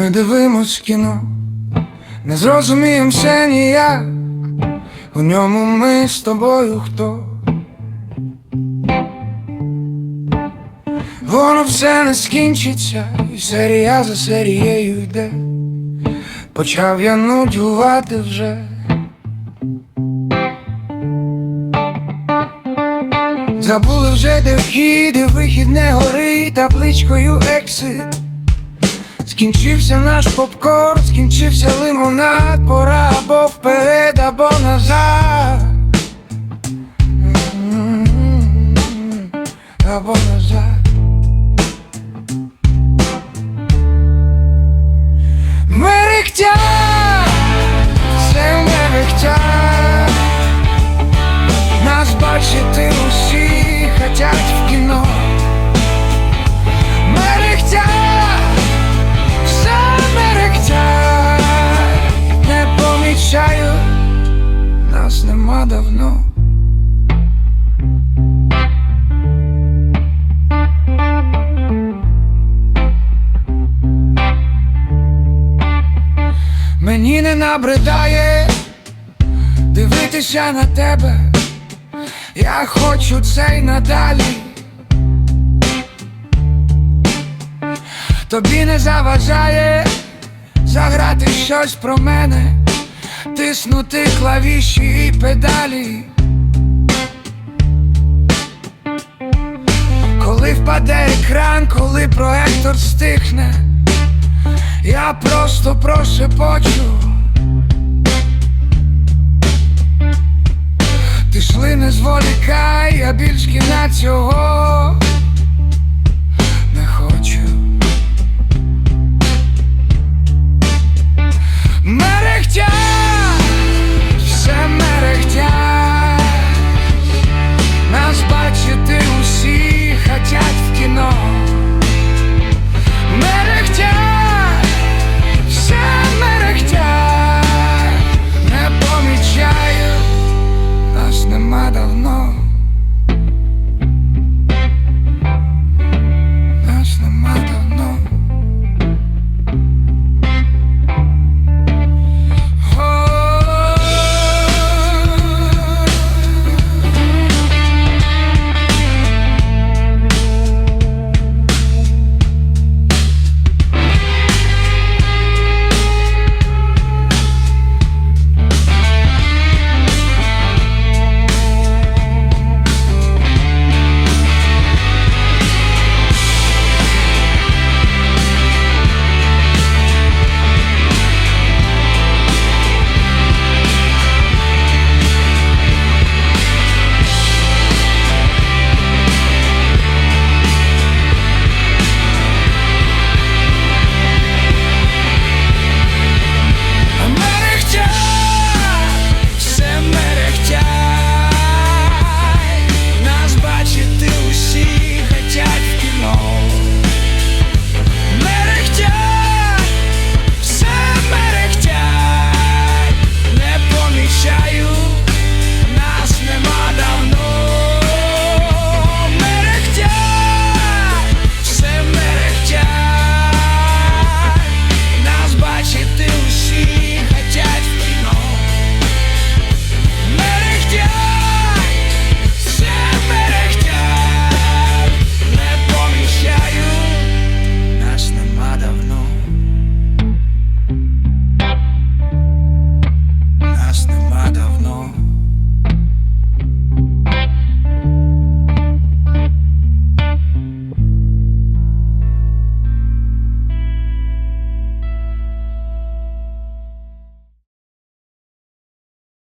Ми дивимось кіно, не зрозумієм все ніяк, у ньому ми з тобою хто. Воно все не скінчиться, і серія за серією йде. Почав я нудьгувати вже. Забули вже, де вхід і вихід не горить табличкою ексит. Скінчився наш попкорн, скінчився лимонад, пора або вперед, або назад. Або назад. Давно. Мені не набридає дивитися на тебе. Я хочу це й надалі. Тобі не заважає заграти щось про мене, тиснути клавіші і педалі. Коли впаде екран, коли проектор стихне, я просто прошепочу